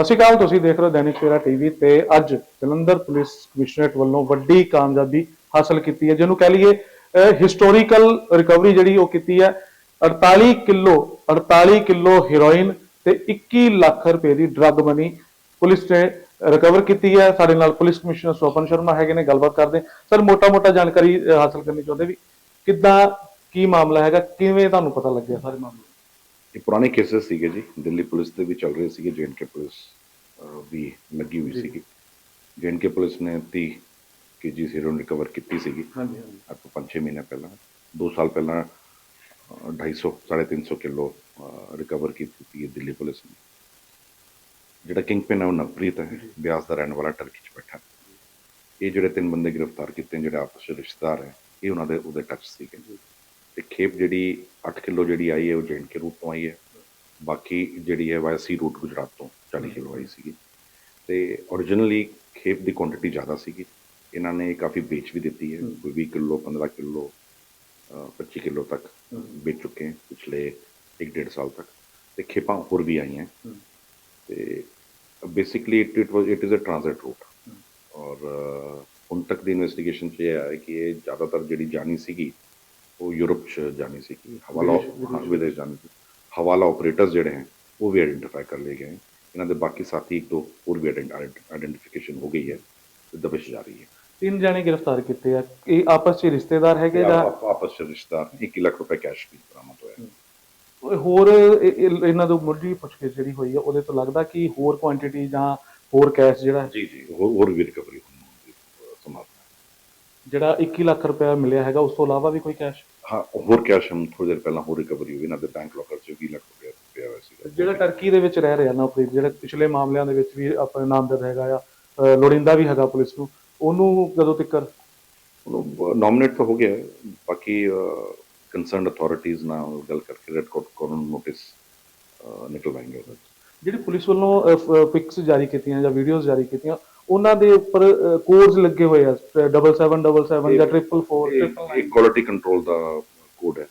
ਸਤਿ ਸ਼੍ਰੀ ਅਕਾਲ, ਤੁਸੀਂ ਦੇਖ ਰਹੇ ਹੋ ਦੈਨਿਕ ਸਵੇਰਾ ਟੀਵੀ ਤੇ ਅੱਜ ਜਲੰਧਰ ਪੁਲਿਸ ਕਮਿਸ਼ਨਰੇਟ ਵੱਲੋਂ ਵੱਡੀ ਕਾਮਯਾਬੀ ਹਾਸਲ ਕੀਤੀ ਹੈ, ਜਿਹਨੂੰ ਕਹਿ ਲਈਏ ਹਿਸਟੋਰੀਕਲ ਰਿਕਵਰੀ ਜਿਹੜੀ ਉਹ ਕੀਤੀ ਹੈ 48 ਕਿਲੋ 48 ਕਿਲੋ ਹੀਰੋਇਨ ਤੇ 21 ਲੱਖ ਰੁਪਏ ਦੀ ਡਰੱਗ ਮਨੀ ਪੁਲਿਸ ਨੇ ਰਿਕਵਰ ਕੀਤੀ ਹੈ। ਸਾਡੇ ਨਾਲ ਪੁਲਿਸ ਕਮਿਸ਼ਨਰ ਸੋਪਨ ਸ਼ਰਮਾ ਹੈਗੇ ਨੇ, ਗੱਲਬਾਤ ਕਰਦੇ ਸਰ, ਮੋਟਾ-ਮੋਟਾ ਜਾਣਕਾਰੀ ਹਾਸਲ ਕਰਨੀ ਚਾਹੁੰਦੇ ਵੀ ਕਿੱਦਾਂ, ਕੀ ਮਾਮਲਾ ਹੈਗਾ, ਕਿਵੇਂ ਤੁਹਾਨੂੰ ਪਤਾ ਲੱਗਿਆ? ਸਾਰੇ ਮਾਮਲੇ ਇਹ ਪੁਰਾਣੇ ਕੇਸਸ ਸੀਗੇ ਜੀ ਦਿੱਲੀ ਪੁਲਿਸ ਦੇ ਵੀ ਚੱਲ ਰਹੇ ਸੀਗੇ ਕੇ ਪੁਲਿਸ ਵੀ ਲੱਗੀ ਹੋਈ। ਸੀਗੀ। ਕੇ ਪੁਲਿਸ ਨੇ 30 ਕੇਜੀ ਹੈਰੋਇਨ ਰਿਕਵਰ ਕੀਤੀ ਸੀਗੀ। ਹਾਂਜੀ ਹਾਂਜੀ। ਅੱਜ ਤੋਂ 5-6 ਮਹੀਨੇ ਪਹਿਲਾਂ 2 ਸਾਲ ਪਹਿਲਾਂ ਅਹ, 250 350 ਕਿਲੋ ਰਿਕਵਰ ਕੀਤੀ ਸੀ ਦਿੱਲੀ ਪੁਲਿਸ ਨੇ। ਜਿਹੜਾ ਕਿੰਗ ਪਿਨ ਹੈ ਉਹ ਨਵਪ੍ਰੀਤ ਹੈ ਬਿਆਸ ਦਾ ਰਹਿਣ ਵਾਲਾ ਟਰਕੀ 'ਚ ਬੈਠਾ। ਇਹ ਜਿਹੜੇ ਤਿੰਨ ਬੰਦੇ ਗ੍ਰਿਫਤਾਰ ਕੀਤੇ ਜਿਹੜੇ ਆਪਸ ਵਿੱਚ ਰਿਸ਼ਤੇਦਾਰ ਹੈ ਇਹ ਉਹਨਾਂ ਦੇ ਉਹਦੇ ਟੱਚ ਸੀਗੇ। ਤੇ ਖੇਪ ਜਿਹੜੀ 8 ਕਿਲੋ ਜਿਹੜੀ ਆਈ ਹੈ ਉਹ ਕੇ ਰੂਟ ਤੋਂ ਆਈ ਹੈ ਬਾਕੀ ਜਿਹੜੀ ਹੈ ਵਾਇਸੀ ਰੂਟ ਗੁਜਰਾਤ ਤੋਂ 40 ਕਿਲੋ ਆਈ ਸੀਗੀ ਤੇ originally ਖੇਪ ਦੀ ਕੁਆਂਟੀਟੀ ਜ਼ਿਆਦਾ ਸੀਗੀ ਇਹਨਾਂ ਨੇ ਕਾਫੀ ਵੇਚ ਵੀ ਦਿੱਤੀ ਹੈ। ਕੋਈ 20 ਕਿਲੋ 15 ਕਿਲੋ 25 ਕਿਲੋ ਤੱਕ। ਵੇਚ ਚੁੱਕੇ ਹੈ ਪਿਛਲੇ 1.5 ਸਾਲ ਤੱਕ ਤੇ ਖੇਪਾਂ ਹੋਰ ਵੀ ਆਈਆਂ। ਤੇ basically it it was it is a transit route. ਔਰ ਹੁਣ ਤੱਕ ਦੀ ਇਨਵੈਸਟੀਗੇਸ਼ਨ 'ਚ ਇਹ ਆਇਆ ਕਿ ਇਹ ਜ਼ਿਆਦਾਤਰ ਜਿਹੜੀ ਜਾਣੀ ਸੀਗੀ ਉਹ ਯੂਰਪ 'ਚ ਜਾਣੀ ਸੀਗੀ ਹਵਾਲਾ ਵਿਦੇਸ਼- ਜਾਣੀ ਸੀ। ਹਵਾਲਾ ਆਪਰੇਟਰਸ ਜਿਹੜੇ ਹਨ ਉਹ ਵੀ ਆਇਡੈਂਟੀਫਾਈ ਕਰ ਲਏ ਗਏ। ਹਨ ਇਹਨਾਂ ਦੇ ਬਾਕੀ ਸਾਥੀ ਇੱਕ ਦੋ ਹੋਰ ਵੀ ਆਇਡੈਂਟੀਫਿਕੇਸ਼ਨ ਹੋ ਗਈ ਹੈ ਦਬਿਸ਼ ਜਾਰੀ ਹੈ। ਤਿੰਨ ਜਣੇ ਗ੍ਰਿਫਤਾਰ ਕੀਤੇ ਆ। ਇਹ ਆਪਸ ਵਿੱਚ ਰਿਸ਼ਤੇਦਾਰ ਹੈਗੇ ਜਾਂ ਆਪ- ਆਪਸ 'ਚ ਰਿਸ਼ਤੇਦਾਰ 1 ਲੱਖ ਰੁਪਏ ਕੈਸ਼ ਵੀ ਬਰਾਮਦ ਹੋਇਆ। ਹੋਰ ਇਹ- ਇਹ- ਇਹਨਾਂ ਤੋਂ ਮੁੱਢਲੀ ਪੁੱਛਗਿੱਛ ਜਿਹੜੀ ਹੋਈ ਹੈ ਉਹਦੇ ਤੋਂ ਲੱਗਦਾ ਕਿ ਹੋਰ ਕੁਆਂਟੀਟੀ ਜਾਂ ਹੋਰ ਕੈਸ਼ ਜਿਹੜਾ ਜੀ ਜੀ ਹੋਰ ਵੀ ਰਿਕਵਰੀ ਹੋਣ ਦੀ ਅਹ, ਸੰਭਾਵਨਾ ਹੈ ਜਿਹੜਾ 21 ਲੱਖ ਰੁਪਇਆ ਮਿਲਿਆ ਹੈਗਾ ਉਸ ਤੋਂ ਇਲਾਵਾ ਵੀ ਕੋਈ ਕੈਸ਼ ਹਾਂ ਹੋਰ ਕੈਸ਼ ਹਮ ਥੋੜੀ ਦੇਰ ਪਹਿਲਾਂ ਹੋਰ ਰਿਕਵਰੀ ਹੋਈ ਇਹਨਾਂ ਦੇ ਬੈਂਕ ਲੋਕਰ 'ਚ 20 ਲੱਖ ਰੁਪਏ ਪਿਆ ਹੋਇਆ ਸੀਗਾ। ਜਿਹੜਾ ਟਰਕੀ ਦੇ ਵਿੱਚ ਰਹਿ ਰਿਹਾ ਨਾ ਪ੍ਰੀਤ ਜਿਹੜੇ ਪਿਛਲੇ ਮਾਮਲਿਆਂ ਦੇ ਵਿੱਚ ਵੀ ਆਪਣੇ ਨਾਮਜ਼ਦ ਹੈਗਾ ਆ ਲੋੜੀਂਦਾ ਵੀ ਹੈਗਾ ਪੁਲਿਸ ਨੂੰ ਉਹਨੂੰ ਕਦੋਂ ਤੱਕਰ? ਉਹਨੂੰ ਨੋਮੀਨੇਟ ਤਾਂ ਹੋ ਗਿਆ। ਬਾਕੀ ਕੰਸਰਨਡ ਅਥਾਰਟੀਜ਼ ਨਾਲ ਗੱਲ ਕਰਕੇ ਰੈਡ ਕੋਟ ਕੋਰਨ ਨੋਟਿਸ ਨਿਕਲਵਾएंगे ਉਹਦਾ ਜਿਹੜੀ ਪੁਲਿਸ ਵੱਲੋਂ ਪਿਕਸ ਜਾਰੀ ਕੀਤੀਆਂ ਜਾਂ ਵੀਡੀਓਜ਼ ਜਾਰੀ ਕੀਤੀਆਂ ਉਹਨਾਂ ਦੇ ਉੱਪਰ ਕੋਡਸ ਲੱਗੇ ਹੋਏ ਆ 7777 ਜਾਂ 444 ਇਹ ਕੁਆਲਿਟੀ ਕੰਟਰੋਲ ਦਾ ਕੋਡ ਹੈ।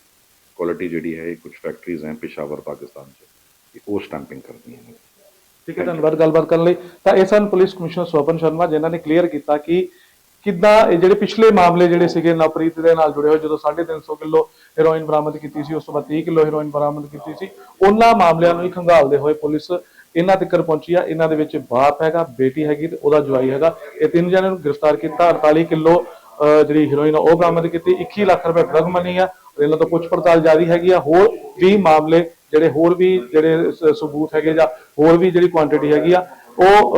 ਕੁਆਲਿਟੀ ਜਿਹੜੀ ਹੈ ਇਹ ਕੁਝ ਫੈਕਟਰੀਜ਼ ਹੈ ਪਿਸ਼ਾਵਰ ਪਾਕਿਸਤਾਨ 'ਚ। ਇਹ ਉਹ ਸਟੈਂਪਿੰਗ ਕਰਦੀਆਂ ਨੇ। ਠੀਕ ਹੈ ਧੰਨਵਾਦ ਗੱਲਬਾਤ ਕਰਨ ਲਈ। ਤਾਂ ਇਹ ਸਨ ਪੁਲਿਸ ਕਮਿਸ਼ਨਰ ਸਵਪਨ ਸ਼ਰਮਾ ਜਿਨ੍ਹਾਂ ਨੇ ਕਲੀਅਰ ਕੀਤਾ ਕਿ ਕਿੱਦਾਂ ਇਹ ਜਿਹੜੇ ਪਿਛਲੇ ਮਾਮਲੇ ਜਿਹੜੇ ਸੀਗੇ ਨਵਪ੍ਰੀਤ ਦੇ ਨਾਲ ਜੁੜੇ ਹੋਏ ਜਦੋਂ 350 ਕਿਲੋ ਹੈਰੋਇਨ ਬਰਾਮਦ ਕੀਤੀ ਸੀ ਉਸ ਤੋਂ ਬਾਅਦ 30 ਕਿਲੋ ਹੈਰੋਇਨ ਬਰਾਮਦ ਕੀਤੀ ਸੀ ਉਹਨਾਂ ਮਾਮਲਿਆਂ ਨੂੰ ਹੀ ਖੰਗਾਲਦੇ ਹੋਏ ਪੁਲਿਸ ਇਹਨਾਂ ਤੱਕਰ ਪਹੁੰਚੀ ਆ। ਇਹਨਾਂ ਦੇ ਵਿੱਚ ਬਾਪ ਹੈਗਾ, ਬੇਟੀ ਹੈਗੀ ਤੇ ਉਹਦਾ ਜਵਾਈ ਹੈਗਾ। ਇਹ ਤਿੰਨ ਜਣਿਆਂ ਨੂੰ ਗ੍ਰਿਫਤਾਰ ਕੀਤਾ 48 ਕਿਲੋ ਜਿਹੜੀ ਹੀਰੋਇਨ ਉਹ ਬਰਾਮਦ ਕੀਤੀ। 21 ਲੱਖ ਰੁਪਏ ਡਰਗ ਮਨੀ ਆ। ਇਹਨਾਂ ਤੋਂ ਪੁੱਛ ਪੜਤਾਲ ਜਾਰੀ ਹੈਗੀ ਆ। ਹੋਰ 20 ਮਾਮਲੇ, ਜਿਹੜੇ ਹੋਰ ਵੀ ਜਿਹੜੇ ਸਬੂਤ ਹੈਗੇ ਜਾਂ ਹੋਰ ਵੀ ਜਿਹੜੀ ਕੁਆਂਟੀਟੀ ਹੈਗੀ ਆ, ਉਹ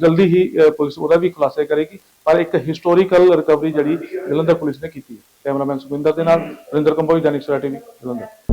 ਜਲਦੀ ਹੀ ਪੁਲਿਸ ਉਹਦਾ ਵੀ ਖੁਲਾਸਾ ਕਰੇਗੀ। ਪਰ ਇੱਕ ਹਿਸਟੋਰੀਕਲ ਰਿਕਵਰੀ ਜਿਹੜੀ ਜਲੰਧਰ ਪੁਲਿਸ ਨੇ ਕੀਤੀ ਕੈਮਰਾਮੈਨ ਸੁਖਿੰਦਰ ਦੇ ਨਾਲ ਰਿੰਦਰ ਕੰਬੋਜ ਜਾਨਿਕ ਸਰਾ ਟੀਵੀ, ਜਲੰਧਰ।